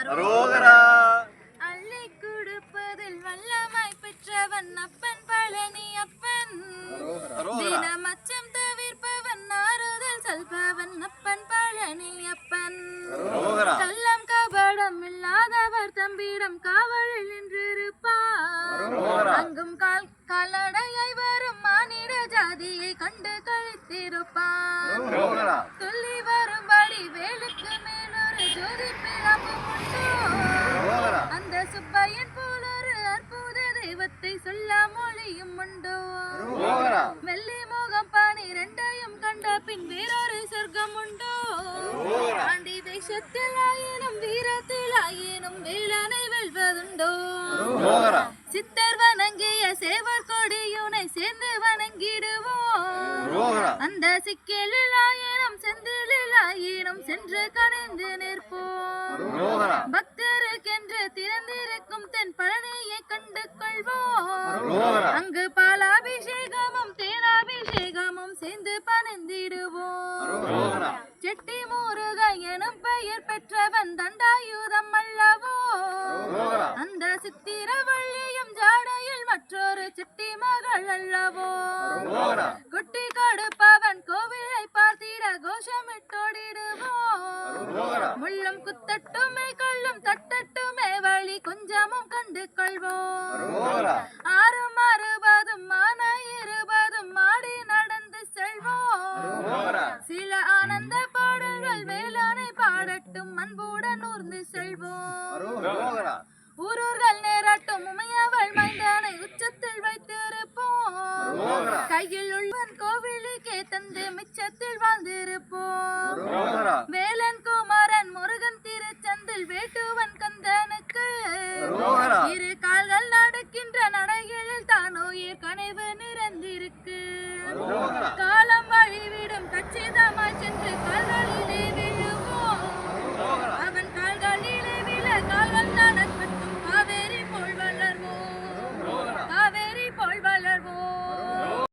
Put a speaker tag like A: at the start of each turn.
A: அரோகரா.
B: அள்ளி கொடுப்பதில் வல்லமாய் பெற்றவன் அப்பன் பழனி அப்பன். தினம் அச்சம் தவிர்ப்பவன் ஆறுதல் சொல்பவன் அப்பன் பழனி அப்பன். கள்ளம் கபடம் இல்லாதவர் தம்பிடம் காவலில் நின்றிருப்பார். அங்கும் கால் கால்நடையை வரும் மானிட ஜாதியை கண்டு கழித்திருப்பார். சொல்ல மொழியும் உண்டோ. வெள்ளி மோகம் பாணி ரெண்டையும் கண்ட பின் வேறொரு சொர்க்கம் உண்டோ. ஆண்டி தேசத்தில் ஆயினும் வீரத்தில் ஆயினும் வேலனை வெல்வதுண்டோ சித்தர் வணங்கிய சேவர் கொடியுனை சேர்ந்து வணங்கிடுவோம். அந்த சிக்கலில் ஆயிரம் செந்திலில் ஆயிரம் சென்று கணிந்து நிற்போம்.
A: அரோகரா
B: பக்தருக்கென்று திறந்திருக்கும் தென் பழனியை கண்டு கொள்வோம். அங்கு பாலாபிஷேகமும் தேனாபிஷேகமும் சேர்ந்து பணிந்திடுவோம். செட்டி முருகன் எனும் பெயர் பெற்றவன் தண்டாயுதம் அல்லவோ. அந்த சித்திரவள்ளியும் ஜாடையில் மற்றொரு சிட்டி மகள் அல்லவோ. குட்டி முள்ளும் குத்தட்டுமே கள்ளும் தட்டட்டுமே வழி கொஞ்சமும் கண்டு கொள்வோம். ஆறும் அறுபதும் மான இருபதும் ஆடி நடந்து செல்வோம். சில ஆனந்த பாடல்கள் வேளாணை பாடட்டும் அன்புடன் ஊர்ந்து செல்வோம். ஊரூர்கள் நேரட்டும் உமையவள் மைந்தானை உச்சத்தில் வைத்திருப்போம். கையில் உள்ளவன் கோவிலுக்கே தந்து மிச்சத்தில் வாழ்ந்திருப்போம்.